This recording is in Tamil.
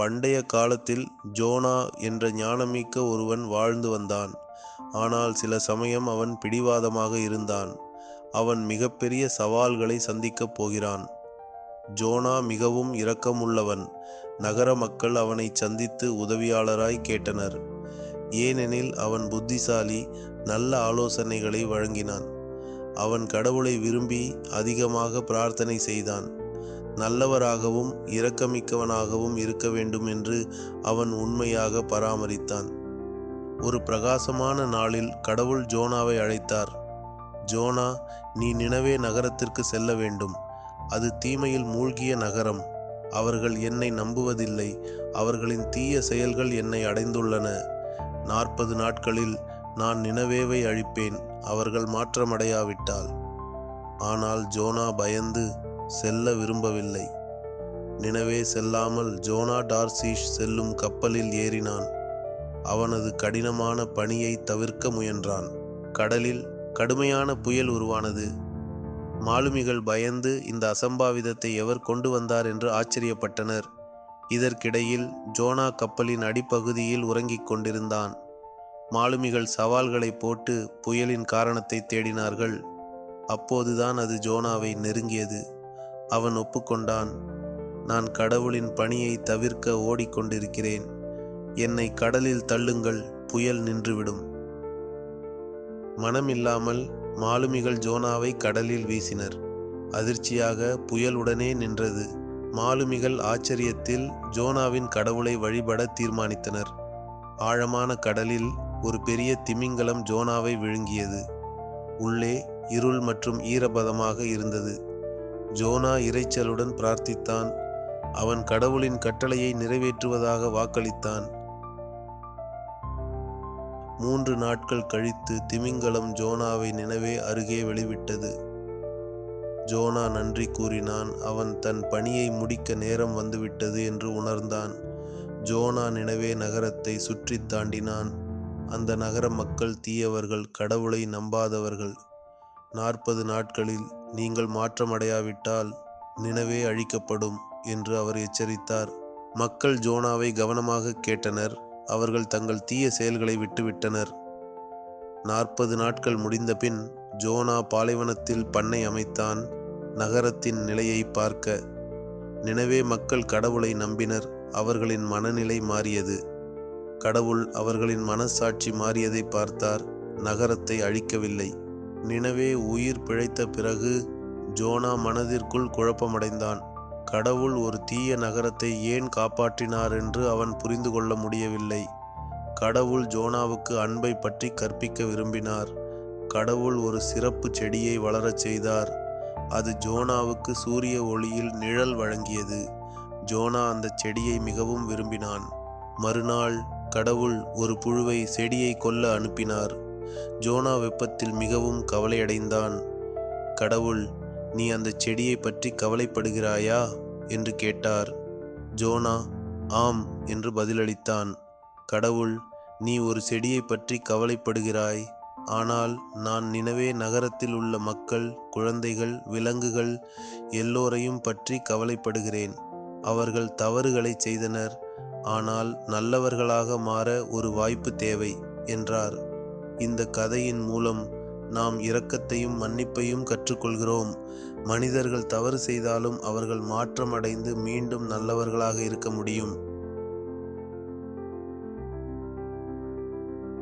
பண்டைய காலத்தில் ஜோனா என்ற ஞானமிக்க ஒருவன் வாழ்ந்து வந்தான். ஆனால் சில சமயம் அவன் பிடிவாதமாக இருந்தான். அவன் மிகப்பெரிய சவால்களை சந்திக்கப் போகிறான். ஜோனா மிகவும் இரக்கமுள்ளவன். நகர மக்கள் அவனை சந்தித்து உதவியாளராய் கேட்டனர். ஏனெனில் அவன் புத்திசாலி நல்ல ஆலோசனைகளை வழங்கினான். அவன் கடவுளை விரும்பி அதிகமாக பிரார்த்தனை செய்தான். நல்லவராகவும் இரக்கமிக்கவனாகவும் இருக்க வேண்டும் என்று அவன் உண்மையாக பராமரித்தான். ஒரு பிரகாசமான நாளில் கடவுள் ஜோனாவை அழைத்தார். ஜோனா நீ நினவே நகரத்திற்கு செல்ல வேண்டும். அது தீமையில் மூழ்கிய நகரம். அவர்கள் என்னை நம்புவதில்லை. அவர்களின் தீய செயல்கள் என்னை அடைந்துள்ளன. நாற்பது நாட்களில் நான் நினவேவை அழிப்பேன். அவர்கள் மாற்றமடையாவிட்டால். ஆனால் ஜோனா பயந்து செல்ல விரும்பவில்லை. நினவே செல்லாமல் ஜோனா டார்சிஷ் செல்லும் கப்பலில் ஏறினான். அவனது கடினமான பணியை தவிர்க்க முயன்றான். கடலில் கடுமையான புயல் உருவானது. மாலுமிகள் பயந்து இந்த அசம்பாவிதத்தை எவர் கொண்டு வந்தார் என்று ஆச்சரியப்பட்டனர். இதற்கிடையில் ஜோனா கப்பலின் அடிப்பகுதியில் உறங்கிக் கொண்டிருந்தான். மாலுமிகள் சவால்களை போட்டு புயலின் காரணத்தை தேடினார்கள். அப்போதுதான் அது ஜோனாவை நெருங்கியது. அவன் ஒப்புக்கொண்டான். நான் கடவுளின் பணியை தவிர்க்க ஓடிக்கொண்டிருக்கிறேன். என்னை கடலில் தள்ளுங்கள் புயல் நின்றுவிடும். மனமில்லாமல் மாலுமிகள் ஜோனாவை கடலில் வீசினர். அதிர்ச்சியாக புயலுடனே நின்றது. மாலுமிகள் ஆச்சரியத்தில் ஜோனாவின் கடவுளை வழிபட தீர்மானித்தனர். ஆழமான கடலில் ஒரு பெரிய திமிங்கலம் ஜோனாவை விழுங்கியது. உள்ளே இருள் மற்றும் ஈரபதமாக இருந்தது. ஜோனா இரைச்சலுடன் பிரார்த்தித்தான். அவன் கடவுளின் கட்டளையை நிறைவேற்றுவதாக வாக்களித்தான். மூன்று நாட்கள் கழித்து திமிங்கலம் ஜோனாவை நினைவே அருகே வெளிவிட்டது. ஜோனா நன்றி கூறினான். அவன் தன் பணியை முடிக்க நேரம் வந்துவிட்டது என்று உணர்ந்தான். ஜோனா நினைவே நகரத்தை சுற்றித் தாண்டினான். அந்த நகர மக்கள் தீயவர்கள் கடவுளை நம்பாதவர்கள். நாற்பது நாட்களில் நீங்கள் மாற்றமடையாவிட்டால் நினைவே அழிக்கப்படும் என்று அவர் எச்சரித்தார். மக்கள் ஜோனாவை கவனமாக கேட்டனர். அவர்கள் தங்கள் தீய செயல்களை விட்டுவிட்டனர். நாற்பது நாட்கள் முடிந்தபின் ஜோனா பாலைவனத்தில் பண்ணை அமைத்தான். நகரத்தின் நிலையை பார்க்க நினைவே மக்கள் கடவுளை நம்பினர். அவர்களின் மனநிலை மாறியது. கடவுள் அவர்களின் மனசாட்சி மாறியதை பார்த்தார். நகரத்தை அழிக்கவில்லை. நினவே உயிர் பிழைத்த பிறகு ஜோனா மனதிற்குள் குழப்பமடைந்தான். கடவுள் ஒரு தீய நகரத்தை ஏன் காப்பாற்றினார் என்று அவன் புரிந்து கொள்ள முடியவில்லை. கடவுள் ஜோனாவுக்கு அன்பை பற்றி கற்பிக்க விரும்பினார். கடவுள் ஒரு சிறப்பு செடியை வளரச் செய்தார். அது ஜோனாவுக்கு சூரிய ஒளியில் நிழல் வழங்கியது. ஜோனா அந்த செடியை மிகவும் விரும்பினான். மறுநாள் கடவுள் ஒரு புழுவை செடியை கொல்ல அனுப்பினார். ஜோனா வெப்பத்தில் மிகவும் கவலையடைந்தான். கடவுள் நீ அந்த செடியை பற்றி கவலைப்படுகிறாயா? என்று கேட்டார். ஜோனா ஆம் என்று பதிலளித்தான். கடவுள் நீ ஒரு செடியை பற்றி கவலைப்படுகிறாய். ஆனால் நான் நினவே நகரத்தில் உள்ள மக்கள் குழந்தைகள் விலங்குகள் எல்லோரையும் பற்றி கவலைப்படுகிறேன். அவர்கள் தவறுகளை செய்தனர். ஆனால் நல்லவர்களாக மாற ஒரு வாய்ப்பு தேவை என்றார். இந்த கதையின் மூலம் நாம் இரக்கத்தையும் மன்னிப்பையும் கற்றுக்கொள்கிறோம். மனிதர்கள் தவறு செய்தாலும் அவர்கள் மாற்றமடைந்து மீண்டும் நல்லவர்களாக இருக்க முடியும்.